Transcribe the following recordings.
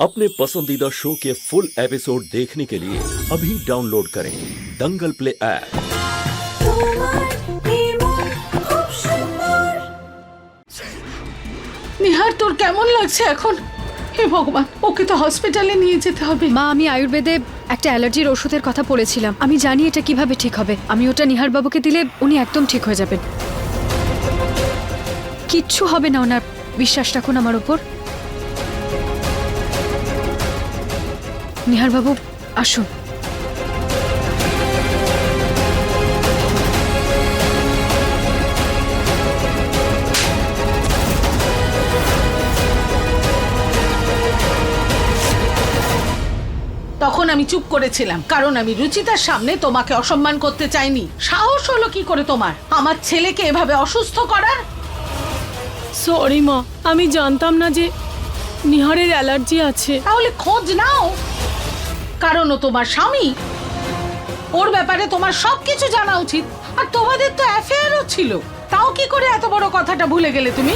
अपने पसंदीदा शो के फुल एपिसोड देखने के लिए अभी डाउनलोड करें दंगल प्ले ऐप তোমার নির্মল খুব সুন্দর নিহার তোর কেমন লাগছে এখন হে ভগবান ওকে তো হসপিটালে নিয়ে যেতে হবে মা আমি আয়ুর্বেদে একটা অ্যালার্জির ওষুধের কথা পড়েছিলাম আমি জানি এটা কিভাবে ঠিক হবে আমি ওটা নিহার বাবুকে দিলে উনি একদম ঠিক হয়ে যাবেন কিচ্ছু হবে না ওনার বিশ্বাস রাখুন আমার উপর নিহার বাবু আসুন। তখন আমি চুপ করেছিলাম কারণ আমি রুচিতার সামনে তোমাকে অসম্মান করতে চাইনি। সাহস হলো কি করে তোমার? আমার ছেলেকে এভাবে অসুস্থ করার? সরি মা আমি জানতাম না যে নিহারের অ্যালার্জি আছে। তাহলে খোঁজ নাও। কারণ ও তোমার স্বামী। ওর ব্যাপারে তোমার সবকিছু জানা উচিত। আর তোমাদের তো অ্যাফেয়ারও ছিল। তাও কি করে এত বড় কথাটা ভুলে গেলে তুমি?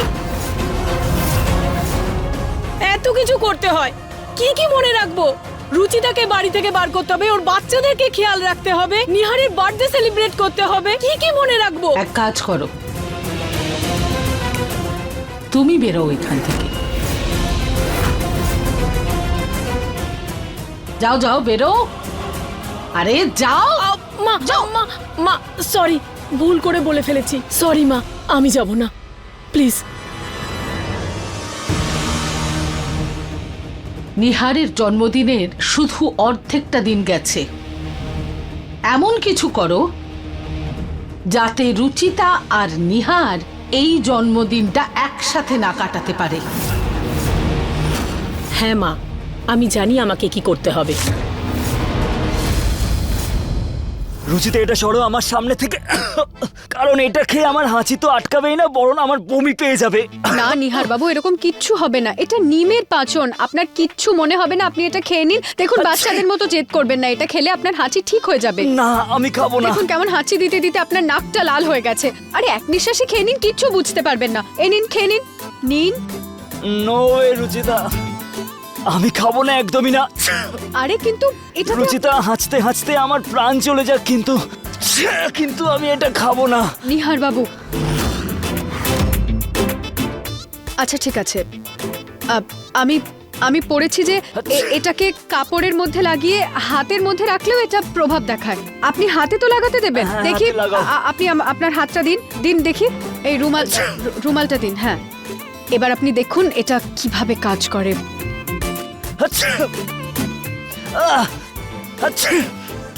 এত কিছু করতে হয়। কি কি মনে রাখব? রুচিতাকে বাড়ি থেকে বার করতে হবে ওর বাচ্চাদেরকে খেয়াল রাখতে হবে নিহারের বার্থডে সেলিব্রেট করতে হবে। কি কি মনে রাখব? এক কাজ করো। তুমি বেরো এখান থেকে। যাও যাও বেরো। আরে যাও। মা যাও। মা মা সরি ভুল করে বলে ফেলেছি। সরি মা আমি যাব না। প্লিজ। নিহারের জন্মদিনের শুধু অর্ধেকটা দিন গেছে। এমন কিছু করো যাতে রুচিতা আর নিহার এই জন্মদিনটা একসাথে না কাটাতে পারে। হ্যাঁ মা। আমি জানি আমাকে কি করতে হবে। রুচিতে এটা সরো আমার সামনে থেকে। কারণ এটা খেয়ে আমার হাঁচি তো আটকাবেই না বরং আমার বমি পেয়ে যাবে। না নিহার বাবু এরকম কিচ্ছু হবে না। এটা নিমের পাচন। আপনার কিচ্ছু মনে হবে না আপনি এটা খেয়ে নিন। দেখুন বাচ্চাদের মতো জেদ করবেন না এটা খেলে আপনার হাঁচি ঠিক হয়ে যাবে। না আমি খাব না। দেখুন কেমন হাঁচি দিতে দিতে আপনার নাকটা লাল হয়ে গেছে। আরে এক নিঃশ্বাসে খেয়ে নিন কিচ্ছু বুঝতে পারবেন না। এ নিন খেয়ে নিন। নিন। নো রুচিতা আমি খাব না একদমই না। আরে কিন্তু এটা তো- রুচিতা হাঁচতে হাঁচতে আমার প্রাণ চলে যাক কিন্তু কিন্তু আমি এটা খাব না। নিহার বাবু। আচ্ছা ঠিক আছে। আ- আমি আমি পড়েছি যে এ- এটাকে কাপড়ের মধ্যে লাগিয়ে হাতের মধ্যে রাখলেও এটা প্রভাব দেখায়। আপনি হাতে তো লাগাতে দেবেন। হ্যাঁ, দেখি হাতে লাগাও। আ- আপনি আম- আপনার হাতটা দিন দিন দেখি। এই রুমাল রু- রুমালটা দিন হ্যাঁ। এবার আপনি দেখুন এটা কীভাবে কাজ করে।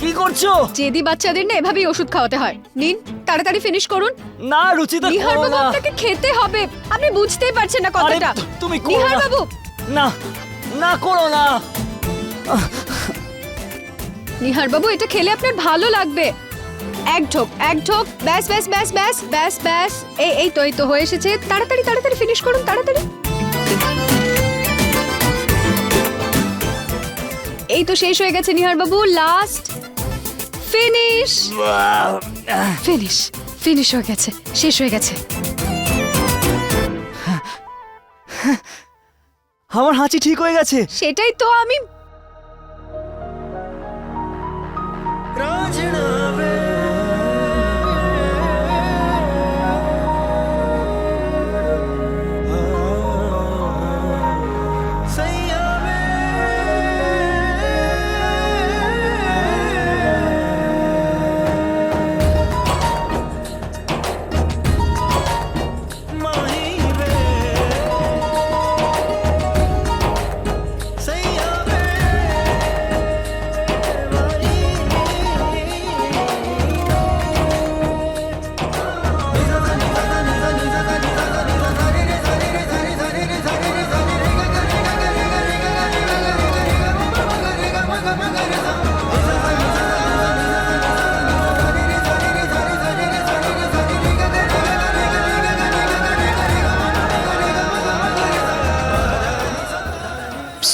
কি করছ? জেদি বাচ্চাদের না এভাবেই ওষুধ খাওয়াতে হয়। নিন তাড়াতাড়ি ফিনিশ করুন। না রুচিতা নিহার বাবু আপনাকে খেতে হবে। আপনি বুঝতেই পারছেন না কথাটা। তুমি নিহার। বাবু। না না করো না। নিহার বাবু এটা খেলে আপনার ভালো লাগবে। এক ঢোক এক ঢোক ব্যাস ব্যাস ব্যাস ব্যাস ব্যাস ব্যাস। এই এই তো এই তো হয়ে এসেছে। তাড়াতাড়ি তাড়াতাড়ি ফিনিশ করুন তাড়াতাড়ি। এই তো শেষ হয়ে গেছে নিহার বাবু লাস্ট ফিনিশ ফিনিশ ফিনিশ হয়ে গেছে শেষ হয়ে গেছে। আমার হাঁচি ঠিক হয়ে গেছে। সেটাই তো আমি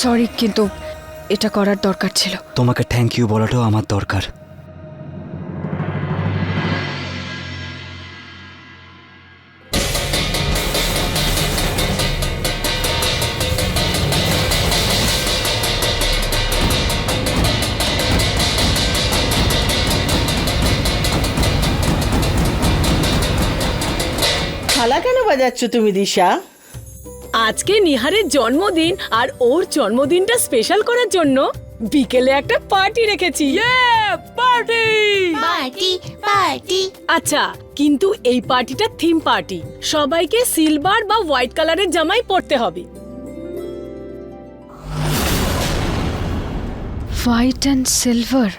সরি কিন্তু এটা করার দরকার ছিল। তোমাকে থ্যাংক ইউ বলাটাও আমার দরকার। খালা কেন বাজাচ্ছ তুমি দিশা? আজকে নিহারের জন্মদিন আর ওর জন্মদিনটা স্পেশাল করার জন্য বিকেলে একটা পার্টি রেখেছি। পার্টি পার্টি পার্টি আচ্ছা কিন্তু এই পার্টিটা থিম পার্টি সবাইকে সিলভার বা হোয়াইট কালারের জামাই পরতে হবে। হোয়াইট অ্যান্ড সিলভার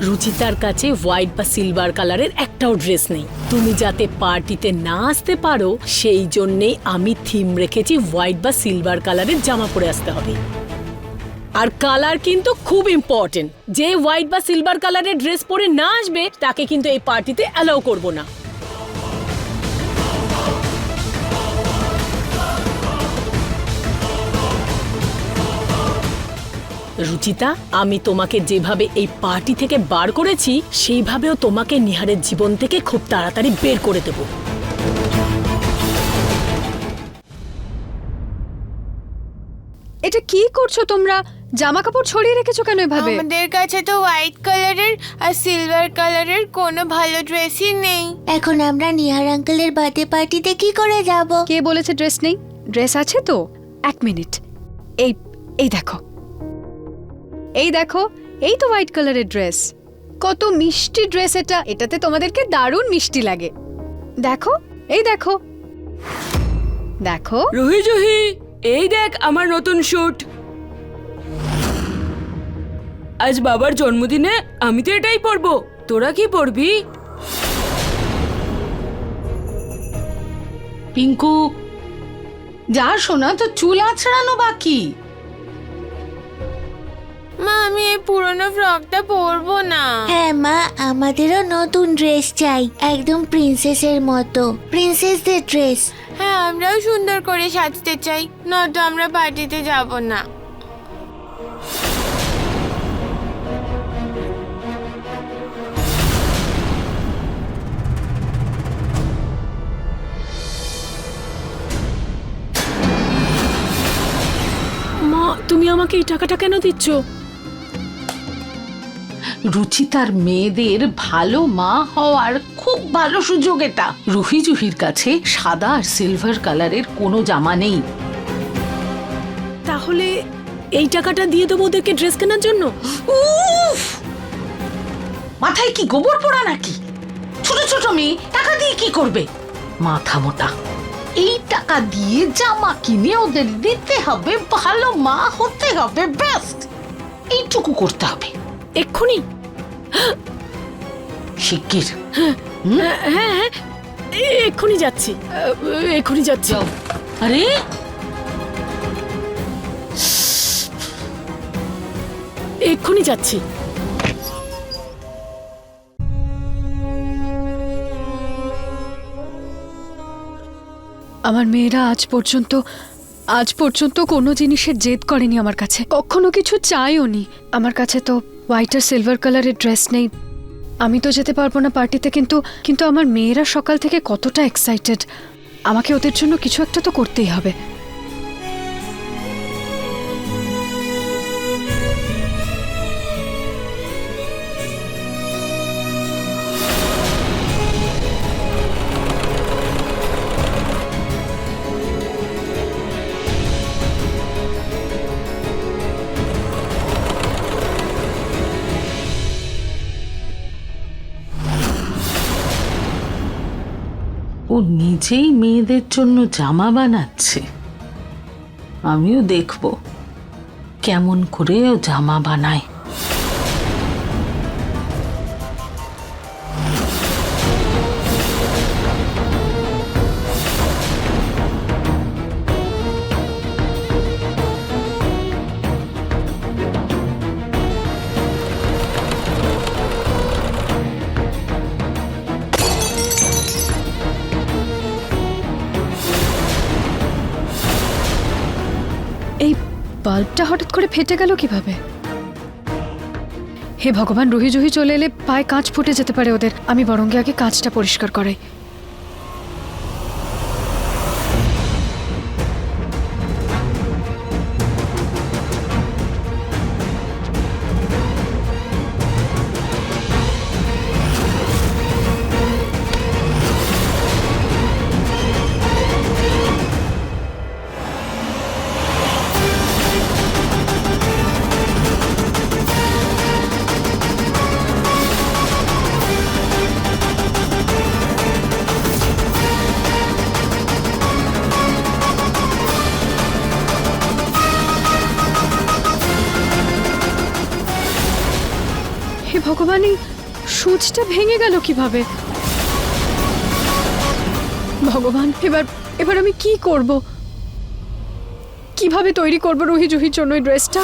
রুচিতার কাছে হোয়াইট বা সিলভার কালারের একটাও ড্রেস নেই। তুমি যাতে পার্টিতে না আসতে পারো, সেই জন্যেই আমি থিম রেখেছি হোয়াইট বা সিলভার কালারের জামা পরে আসতে হবে। আর কালার কিন্তু খুব ইম্পর্টেন্ট যে হোয়াইট বা সিলভার কালারের ড্রেস পরে না আসবে, তাকে কিন্তু এই পার্টিতে অ্যালাউ করব না। রুচিতা আমি তোমাকে যেভাবে এই পার্টি থেকে বার করেছি সেইভাবেও তোমাকে নিহারের জীবন থেকে খুব তাড়াতাড়ি বের করে দেব। এটা কি করছ তোমরা? জামা কাপড় ছড়িয়ে রেখেছো কেন এভাবে? আমাদের কাছে তো হোয়াইট কালারের আর সিলভার কালারের কোনো ভালো ড্রেসই নেই। এখন আমরা নিহার আঙ্কেলের বার্থডে পার্টিতে কি করে যাব? কে বলেছে ড্রেস নেই? ড্রেস আছে তো? এক মিনিট এই এই দেখো। এই দেখো এই তো হোয়াইট কালারের ড্রেস। কত মিষ্টি ড্রেস এটা। এটাতে তোমাদেরকে দারুণ মিষ্টি লাগে। দেখো এই দেখো। দেখো। রুহি জুহি এই দেখ আমার নতুন শুট আজ বাবার জন্মদিনে আমি তো এটাই পরবো। তোরা কি পরবি? পিঙ্কু। যা শোনা তো চুল আছড়ানো বাকি। মা আমি এই পুরনো ফ্রকটা পরবো না। হ্যাঁ মা আমাদেরও নতুন ড্রেস চাই একদম প্রিন্সেসের মতো প্রিন্সেসদের ড্রেস। হ্যাঁ আমরাও সুন্দর করে সাজতে চাই নয়তো আমরা পার্টিতে যাব না। মা তুমি আমাকে এই টাকাটা কেন দিচ্ছ? রুচিতার মেয়েদের ভালো মা হওয়ার খুব ভালো সুযোগ এটা। রুহি জুহির কাছে সাদা আর সিলভার কালারের কোনো জামা নেই। তাহলে এই টাকাটা দিয়ে দেবো ওদেরকে ড্রেস কেনার জন্য? উফ! মাথায় কি গোবর পোড়া নাকি? ছোট ছোট মেয়ে টাকা দিয়ে কি করবে? মাথা মোটা। এই টাকা দিয়ে জামা কিনে ওদের দিতে হবে ভালো মা হতে হবে বেস্ট এইটুকু করতে হবে। এক্ষুনি? শিগগির। হ্যাঁ হ্যাঁ এ- এক্ষুনি যাচ্ছি। এক্ষুনি যাচ্ছি। আরে! এক্ষুনি যাচ্ছি। আমার মেয়েরা আজ পর্যন্ত আজ পর্যন্ত কোনো জিনিসের জেদ করেনি আমার কাছে। কখনো কিছু চাইও নি আমার কাছে তো হোয়াইট আর সিলভার কালারের ড্রেস নেই। আমি তো যেতে পারব না পার্টিতে, কিন্তু কিন্তু আমার মেয়েরা সকাল থেকে কতটা এক্সাইটেড আমাকে ওদের জন্য কিছু একটা তো করতেই হবে। ও নিজেই মেয়েদের জন্য জামা বানাচ্ছে। আমিও দেখব কেমন করে ও জামা বানায়। বাল্বটা হঠাৎ করে ফেটে গেল কীভাবে? হে ভগবান রুহি জুহি চলে এলে পায়ে কাঁচ ফুটে যেতে পারে ওদের। আমি বরং আগে কাঁচটা পরিষ্কার করাই। ভগবান এই সূচটা ভেঙে গেল কীভাবে? ভগবান, এবার এবার আমি কি করব? কীভাবে তৈরি করব রুহি জুহির জন্য এই ড্রেসটা?